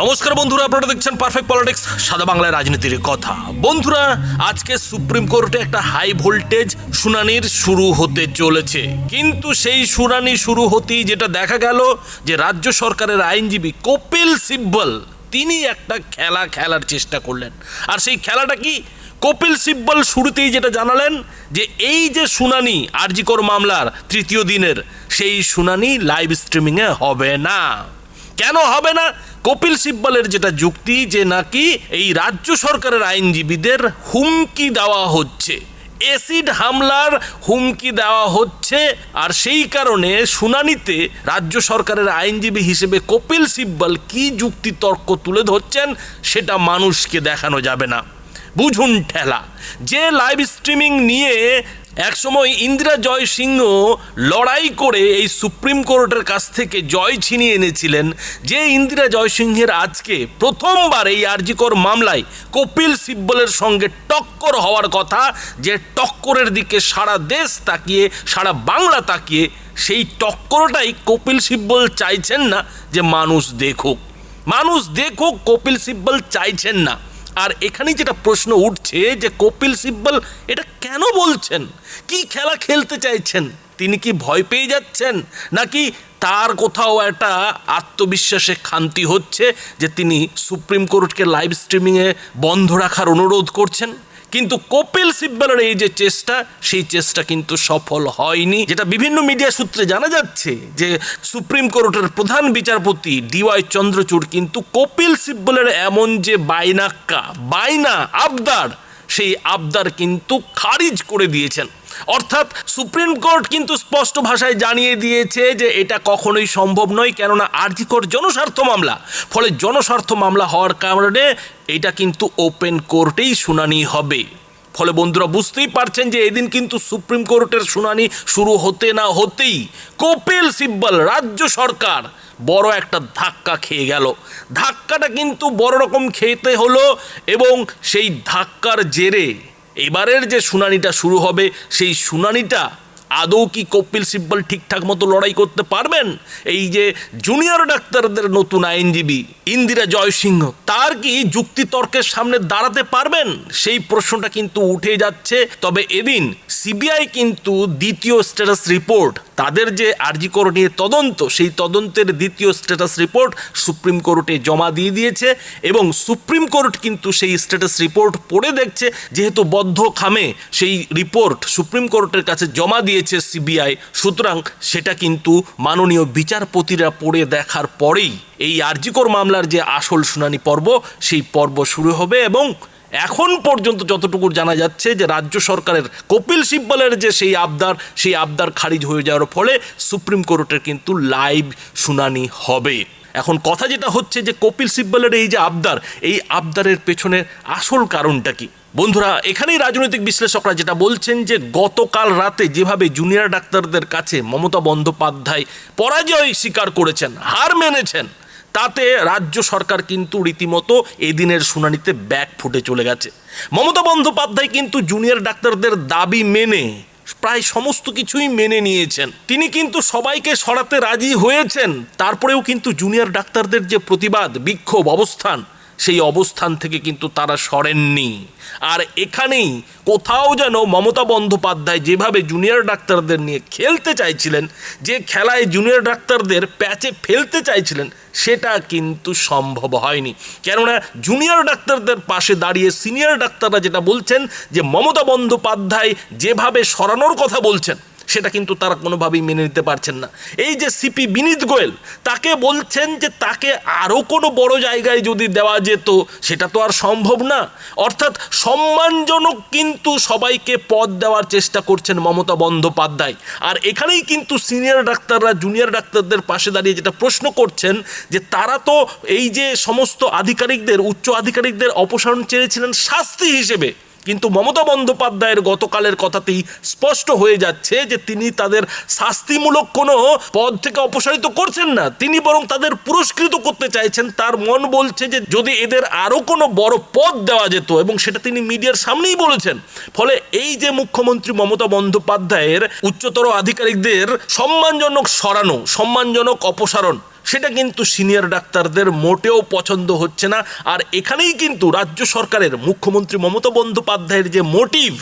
নমস্কার বন্ধুরা, আপনারা দেখছেন পারফেক্ট পলিটিক্স সাদা বাংলায় রাজনীতির কথা। বন্ধুরা, আজকে সুপ্রিম কোর্টে একটা হাই ভোল্টেজ শুনানির শুরু হতে চলেছে। কিন্তু সেই শুনানি শুরু হতেই যেটা দেখা গেল, যে রাজ্য সরকারের আইনজীবী কপিল সিব্বল, তিনি একটা খেলা খেলার চেষ্টা করলেন। আর সেই খেলাটা কি? কপিল সিব্বল শুরুতেই যেটা জানালেন, যে এই যে শুনানি, আরজিকর মামলার তৃতীয় দিনের, সেই শুনানি লাইভ স্ট্রিমিংয়ে হবে না। কেন হবে না? কপিল সিব্বলের যেটা যুক্তি যে নাকি এই রাজ্য সরকারের আইনজীবীদের হুমকি দেওয়া হচ্ছে। এসিড হামলার হুমকি দেওয়া হচ্ছে আর সেই কারণে শুনানিতে রাজ্য সরকারের আইনজীবী হিসেবে কপিল সিব্বল কি যুক্তি তর্ক তুলে ধরছেন সেটা মানুষকে দেখানো যাবে না। বুঝুন ঠেলা, যে লাইভ স্ট্রিমিং নিয়ে একসময় ইন্দিরা জয় সিংহ লড়াই করে এই সুপ্রিম কোর্টের কাছ থেকে জয় ছিনিয়ে এনেছিলেন, যে ইন্দিরা জয়সিংহের আজকে প্রথমবার এই আরজিকর মামলায় কপিল সিব্বলের সঙ্গে টক্কর হওয়ার কথা, যে টক্করের দিকে সারা দেশ তাকিয়ে, সারা বাংলা তাকিয়ে, সেই টক্করটাই কপিল সিব্বল চাইছেন না যে মানুষ দেখুক। মানুষ দেখুক, কপিল সিব্বল চাইছেন না। আর এখানেই যেটা প্রশ্ন উঠছে যে কপিল সিব্বল এটা কেন বলছেন? কি খেলা খেলতে চাইছেন? তিনি কি ভয় পেয়ে যাচ্ছেন? নাকি তার কোথাও একটা আত্মবিশ্বাসে খান্তি হচ্ছে যে তিনি সুপ্রিম কোর্টকে লাইভ স্ট্রিমিংয়ে বন্ধ রাখার অনুরোধ করছেন? কিন্তু কপিল সিব্বলের এই যে চেষ্টা, সেই চেষ্টা কিন্তু সফল হয়নি। যেটা বিভিন্ন মিডিয়া সূত্রে জানা যাচ্ছে যে সুপ্রিম কোর্টের প্রধান বিচারপতি ডিওয়াই চন্দ্রচূড় কিন্তু কপিল সিব্বলের এমন যে বাইনাক্কা, বাইনা আবদার, সেই আবদার কিন্তু খারিজ করে দিয়েছেন। অর্থাৎ সুপ্রিম কোর্ট কিন্তু স্পষ্ট ভাষায় জানিয়ে দিয়েছে যে এটা কখনোই সম্ভব নয়, কেননা আর্জিকর জনস্বার্থ মামলা। ফলে জনস্বার্থ মামলা হওয়ার কারণে এটা কিন্তু ওপেন কোর্টেই শুনানি হবে। ফলে বন্ধুরা বুঝতেই পারছেন যে এদিন কিন্তু সুপ্রিম কোর্টের শুনানি শুরু হতে না হতেই কপিল সিব্বল, রাজ্য সরকার বড় একটা ধাক্কা খেয়ে গেল। ধাক্কাটা কিন্তু বড় রকম খেতে হলো এবং সেই ধাক্কার জেরে এবারের যে শুনানিটা শুরু হবে সেই শুনানিটা আদৌ কি কপিল সিব্বল ঠিকঠাক মতো লড়াই করতে পারবেন? এই যে জুনিয়র ডাক্তারদের নতুন আইনজীবী ইন্দিরা জয়সিংহ, তার কি যুক্তিতর্কের সামনে দাঁড়াতে পারবেন? সেই প্রশ্নটা কিন্তু উঠে যাচ্ছে। তবে এদিন সিবিআই কিন্তু দ্বিতীয় স্ট্যাটাস রিপোর্ট, তাদের যে আরজিকর নিয়ে তদন্ত, সেই তদন্তের দ্বিতীয় স্ট্যাটাস রিপোর্ট সুপ্রিম কোর্টে জমা দিয়ে দিয়েছে এবং সুপ্রিম কোর্ট কিন্তু সেই স্ট্যাটাস রিপোর্ট পড়ে দেখছে। যেহেতু বদ্ধ খামে সেই রিপোর্ট সুপ্রিম কোর্টের কাছে জমা দিয়েছে সিবিআই, সুতরাং সেটা কিন্তু মাননীয় বিচারপতিরা পড়ে দেখার পরেই এই আরজিকর মামলার যে আসল শুনানি পর্ব, সেই পর্ব শুরু হবে এবং এখন পর্যন্ত যতটুকু জানা যাচ্ছে যে রাজ্য সরকারের কপিল সিব্বলের যে সেই আবদার সেই আবদার খারিজ হয়ে যাওয়ার ফলে সুপ্রিম কোর্টের কিন্তু লাইভ শুনানি হবে। এখন কথা যেটা হচ্ছে যে কপিল সিব্বলের এই যে আবদার, এই আবদারের পেছনের আসল কারণটা কি? বন্ধুরা, এখানেই রাজনৈতিক বিশ্লেষকরা যেটা বলছেন যে গতকাল রাতে যেভাবে জুনিয়র ডাক্তারদের কাছে মমতা বন্দ্যোপাধ্যায় পরাজয় স্বীকার করেছেন, হার মেনেছেন, তাতে রাজ্য সরকার কিন্তু রীতিমতো এদিনের শুনানিতে ব্যাক ফুটে চলে গেছে। মমতা বন্দ্যোপাধ্যায় কিন্তু জুনিয়র ডাক্তারদের দাবি মেনে, প্রায় সমস্ত কিছুই মেনে নিয়েছেন। তিনি কিন্তু সবাইকে সরাতে রাজি হয়েছেন, তারপরেও কিন্তু জুনিয়র ডাক্তারদের যে প্রতিবাদ, বিক্ষোভ, অবস্থান সেই অবস্থান থেকে কিন্তু তারা সরেননি। আর এখানেই কোথাও যেন মমতা বন্দ্যোপাধ্যায় যেভাবে জুনিয়র ডাক্তারদের নিয়ে খেলতে চাইছিলেন, যে খেলায় জুনিয়র ডাক্তারদের প্যাচে ফেলতে চাইছিলেন, সেটা কিন্তু সম্ভব হয়নি। কেননা জুনিয়র ডাক্তারদের পাশে দাঁড়িয়ে সিনিয়র ডাক্তাররা যেটা বলছেন, যে মমতা বন্দ্যোপাধ্যায় যেভাবে সরানোর কথা বলছেন সেটা কিন্তু তারা কোনোভাবেই মেনে নিতে পারছেন না। এই যে সিপি বিনীত গোয়েল, তাকে বলছেন যে তাকে আরও কোনো বড় জায়গায় যদি দেওয়া যেত, সেটা তো আর সম্ভব না। অর্থাৎ সম্মানজনক কিন্তু সবাইকে পদ দেওয়ার চেষ্টা করছেন মমতা বন্দ্যোপাধ্যায়। আর এখানেই কিন্তু সিনিয়র ডাক্তাররা, জুনিয়র ডাক্তারদের পাশে দাঁড়িয়ে যেটা প্রশ্ন করছেন, যে তারা তো এই যে সমস্ত আধিকারিকদের, উচ্চ আধিকারিকদের অপসারণ চেয়েছিলেন শাস্তি হিসেবে। কিন্তু মমতা বন্দ্যোপাধ্যায়ের গতকালের কথাতেই স্পষ্ট হয়ে যাচ্ছে যে তিনি তাদের শাস্তিমূলক কোনো পদ থেকে অপসারিত করছেন না। তিনি বরং তাদের পুরস্কৃত করতে চাইছেন। তার মন বলছে যে যদি এদের আরও কোনো বড় পদ দেওয়া যেত এবং সেটা তিনি মিডিয়ার সামনেই বলেছেন, ফলে এই যে মুখ্যমন্ত্রী মমতা বন্দ্যোপাধ্যায়ের উচ্চতর আধিকারিকদের সম্মানজনক সরানো, সম্মানজনক অপসারণ সেটা কিন্তু সিনিয়র ডাক্তারদের মোটেও পছন্দ হচ্ছে না। আর এখানেই কিন্তু রাজ্য সরকারের মুখ্যমন্ত্রী মমতা বন্দ্যোপাধ্যায়ের যে মোটিভ,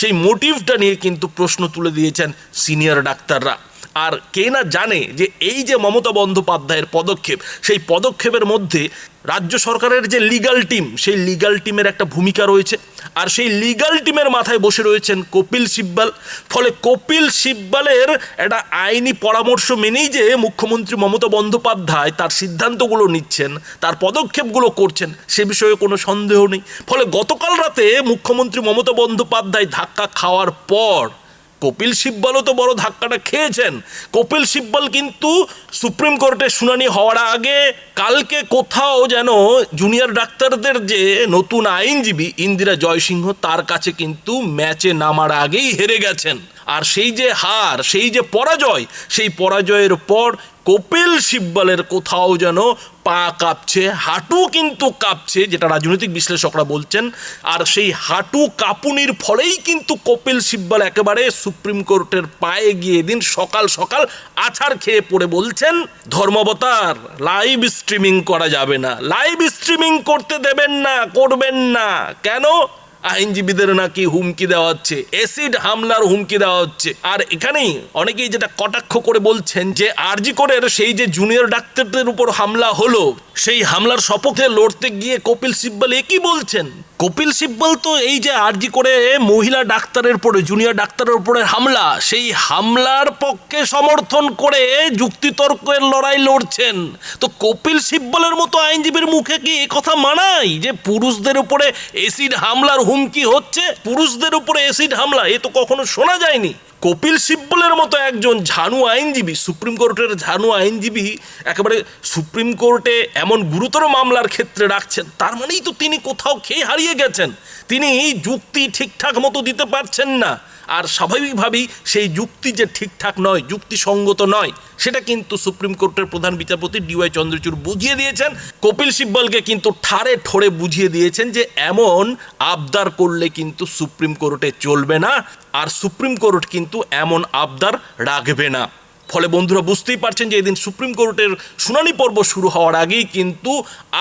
সেই মোটিভটা নিয়ে কিন্তু প্রশ্ন তুলে দিয়েছেন সিনিয়র ডাক্তাররা। আর কে না জানে যে এই যে মমতা বন্দ্যোপাধ্যায়ের পদক্ষেপ, সেই পদক্ষেপের মধ্যে রাজ্য সরকারের যে লিগাল টিম সেই লিগাল টিমের একটা ভূমিকা রয়েছে। আর সেই লিগাল টিমের মাথায় বসে রয়েছেন কপিল সিব্বাল। ফলে কপিল সিব্বালের একটা আইনি পরামর্শ মেনেই যে মুখ্যমন্ত্রী মমতা বন্দ্যোপাধ্যায় তার সিদ্ধান্তগুলো নিচ্ছেন, তার পদক্ষেপগুলো করছেন, সে বিষয়ে কোনো সন্দেহ নেই। ফলে গতকাল রাতে মুখ্যমন্ত্রী মমতা বন্দ্যোপাধ্যায় ধাক্কা খাওয়ার পর কপিল সিব্বালও তো বড় ধাক্কাটা খেয়েছেন। কপিল সিব্বাল কিন্তু সুপ্রিম কোর্টে শুনানি হওয়ার আগে কালকে কোথাও যেন জুনিয়র ডাক্তারদের যে নতুন আইনজীবী ইন্দিরা জয়সিংহ তার কাছে কিন্তু ম্যাচে নামার আগেই হেরে গেছেন। আর সেই যে হার, সেই যে পরাজয়, সেই পরাজয়ের পর কপিল সিব্বালের কোথাও যেন পা কাঁপছে, হাঁটু কিন্তু কাঁপছে, যেটা রাজনৈতিক বিশ্লেষকরা বলছেন। আর সেই হাঁটু কাঁপুনির ফলেই কিন্তু কপিল সিব্বাল একেবারে সুপ্রিম কোর্টের পায়ে গিয়ে দিন সকাল সকাল আছাড় খেয়ে পড়ে বলছেন, ধর্মাবতার লাইভ স্ট্রিমিং করা যাবে না। লাইভ স্ট্রিমিং করতে দেবেন না, করবেন না। কেন? আইনজীবীদের নাকি হুমকি দেওয়া হচ্ছে এসিড হামলার হুমকি দেওয়া হচ্ছে। আর এখানেই অনেকেই যেটা কটাক্ষ করে বলছেন যে, আরজি করের সেই যে জুনিয়র ডাক্তারদের উপর হামলা হলো, সেই হামলার শপথে লড়তে গিয়ে কপিল সিব্বল একই বলছেন? কপিল সিব্বল তো এই যে আর্জি করে মহিলা ডাক্তারের পরে জুনিয়র ডাক্তারের উপরে হামলা, সেই হামলার পক্ষে সমর্থন করে যুক্তিতর্কের লড়াই লড়ছেন। তো কপিল সিব্বলের মতো আইনজীবীর মুখে কি এ কথা মানায় যে পুরুষদের উপরে এসিড হামলার হুমকি হচ্ছে? পুরুষদের উপরে এসিড হামলা, এ তো কখনো শোনা যায়নি। কপিল সিব্বলের মতো একজন ঝানু আইনজীবী, সুপ্রিম কোর্টের ঝানু আইনজীবী একেবারে সুপ্রিম কোর্টে এমন গুরুতর মামলার ক্ষেত্রে রাখছেন, তার মানেই তো তিনি কোথাও খেয়ে হারিয়ে গেছেন। তিনি যুক্তি ঠিকঠাক মতো দিতে পারছেন না। আর স্বাভাবিকভাবেই সেই যুক্তি যে ঠিকঠাক নয়, যুক্তিসঙ্গত নয়, সেটা কিন্তু সুপ্রিম কোর্টের প্রধান বিচারপতি ডিওয়াই চন্দ্রচূড় বুঝিয়ে দিয়েছেন। কপিল সিব্বলকে কিন্তু ঠাড়ে ঠোড়ে বুঝিয়ে দিয়েছেন যে এমন আবদার করলে কিন্তু সুপ্রিম কোর্টে চলবে না আর সুপ্রিম কোর্ট কিন্তু এমন আবদার রাখবে না। ফলে বন্ধুরা বুঝতেই পারছেন যে এদিন সুপ্রিম কোর্টের শুনানি পর্ব শুরু হওয়ার আগেই কিন্তু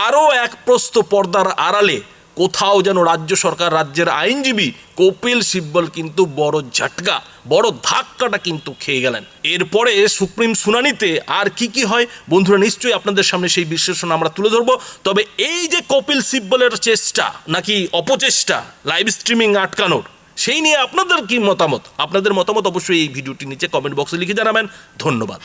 আরও এক প্রস্ত পর্দার আড়ালে কোথাও যেন রাজ্য সরকার, রাজ্যের আইনজীবী কপিল সিব্বল কিন্তু বড় ঝাটকা, বড় ধাক্কাটা কিন্তু খেয়ে গেলেন। এরপরে সুপ্রিম শুনানিতে আর কি কি হয়, বন্ধুরা নিশ্চয়ই আপনাদের সামনে সেই বিশ্লেষণ আমরা তুলে ধরবো। তবে এই যে কপিল সিব্বলের চেষ্টা, নাকি অপচেষ্টা, লাইভ স্ট্রিমিং আটকানোর, সেই নিয়ে আপনাদের কি মতামত? আপনাদের মতামত অবশ্যই এই ভিডিওটি নিচে কমেন্ট বক্সে লিখে জানাবেন। ধন্যবাদ।